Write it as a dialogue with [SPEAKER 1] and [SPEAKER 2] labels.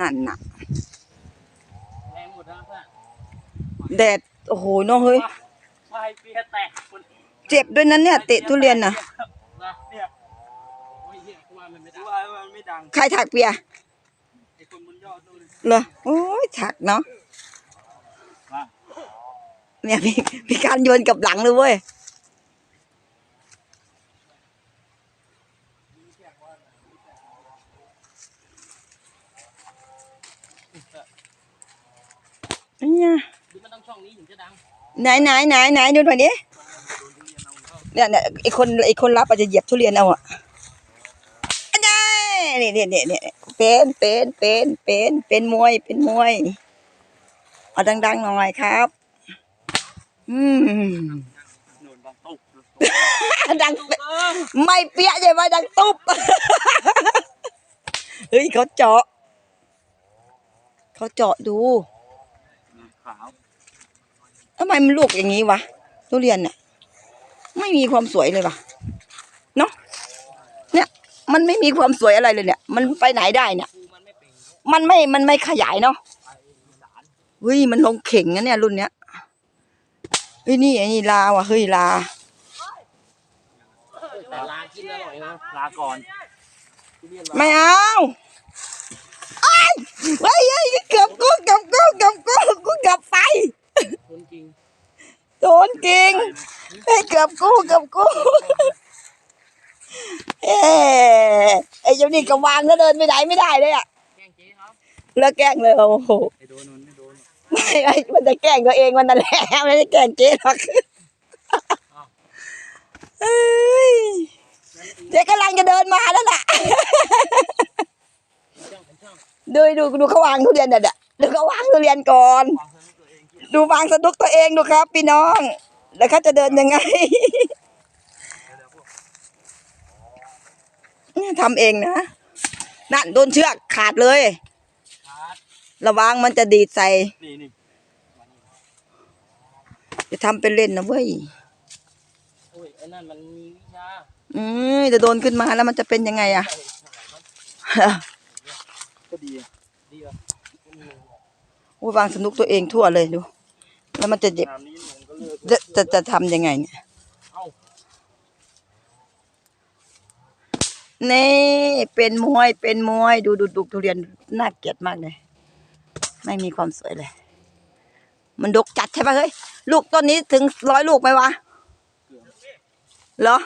[SPEAKER 1] นั่นน่ะ
[SPEAKER 2] แรงหมดแล้วเพื่อน
[SPEAKER 1] แดดโอ้โหน้องเฮ้ย
[SPEAKER 2] ไฟเปียแตกคน
[SPEAKER 1] เจ็บด้วยนั้นเนี่ยเตะทุเรียนน่ะ
[SPEAKER 2] นะเนี่ยโอ้ยเหี้ยกูว่ามันไม่ดังว่ามันไม่ดัง
[SPEAKER 1] ใครถักเปีย
[SPEAKER 2] ไอ้คนบนยอดนู่น
[SPEAKER 1] เหรอโอ้ยถักเนาะ
[SPEAKER 2] ว่า
[SPEAKER 1] เนี่ยมีมีการโยนกลับหลังเลยเว้ย เนี่ย
[SPEAKER 2] ดูมันนี้
[SPEAKER 1] ไหนไหนไหนไหนดูหน่อยดิเนี่ยเนี่ยไอคนไอคนรับอาจจะเหยียบทุเรียนเอาอะอันนี้เนี่ยเนี่ยเนี่ยเป็นเป็นเป็นเป็นเป็นมวยเป็นมวยเอาดังๆหน่อยครับ อืม
[SPEAKER 2] หนุนบางตุ๊ก
[SPEAKER 1] ดังไม่เปี้ยใช่ไหมดังตุ๊บเฮ้ยเขาเจาะเขาเจาะดู
[SPEAKER 2] ขาว
[SPEAKER 1] ทำไมมันลูกอย่างนี้วะทุเรียนเนี่ยไม่มีความสวยเลยวะเนาะเนี่ย มันไม่มีความสวยอะไรเลยเนี่ย มันไปไหนได้เนี่ย
[SPEAKER 2] กูมันไม่เป็น
[SPEAKER 1] มันไม่มันไม่ขยายเนาะเฮ้ยมันลงเข่งนะเนี่ยรุ่นเนี้ยเฮ้ยนี่ไอ้นี่ลาว่ะเฮ้ยลา
[SPEAKER 2] แต่ลากินอร่อยนะลาก่อนทุเรียน
[SPEAKER 1] ไม่เอาไอ้ยเฮ้ยเฮ้ยเกือบกูเกือบกูเกือบกูกูเกือบไป
[SPEAKER 2] คนจริง
[SPEAKER 1] โดนจ ริงเฮ้ยเกือบกูเกือบกูเอ้ไอ้เจ้านี่ก็วางแล้วเดินไปไหนไม่ได้เลยอะ
[SPEAKER 2] แกล้งเจ๊ครับ
[SPEAKER 1] เลิกแกล้งเลยโอ้โห
[SPEAKER 2] ไอ้โดนมันไม่โดน
[SPEAKER 1] ไม่ไอ้มันจะแกล้งตัวเองมันนั่นแหละไม่ได้แกล้งเจ๊หรอกเอ้ยเจ๊กำลังจะเดินมาแล้วน่ะ
[SPEAKER 2] ช่องเป็นช่อง
[SPEAKER 1] ดูดูดูเขาวางทุเรียนเด็ดดูเขาวางทุเรียนก่อน
[SPEAKER 2] วางเพื่อนตัวเองที่
[SPEAKER 1] ดูวางสนุกตัวเองดูครับพี่น้อง แล้วเขาจะเดินยังไงเนี่ยทำเองนะ นั่นโดนเชือกขาดเลย
[SPEAKER 2] ชาร์จ
[SPEAKER 1] ระวังมันจะดีดใส่
[SPEAKER 2] นี่นี่
[SPEAKER 1] จะทำเป็นเล่นนะเว้ย
[SPEAKER 2] โอ้ยไอ้นั่นมันมีวิชา
[SPEAKER 1] อืมจะโดนขึ้นมาแล้วมันจะเป็นยังไงอะ
[SPEAKER 2] ก็ดีดีอะ
[SPEAKER 1] โอ้ยวางสนุกตัวเองทั่วเลยดู แล้วมันจะเจ็บ
[SPEAKER 2] น้ำนี้มันก็เลิก
[SPEAKER 1] จะจะจะทำยังไงเนี่ยนี่เป็นมวยเป็นมวยดูดูดูทุเรียนน่าเกลียดมากเลย ไม่มีความสวยเลย มันดกจัดใช่ปะเฮ้ย ลูกต้นนี้ถึงร้อยลูกไหมวะเหรอ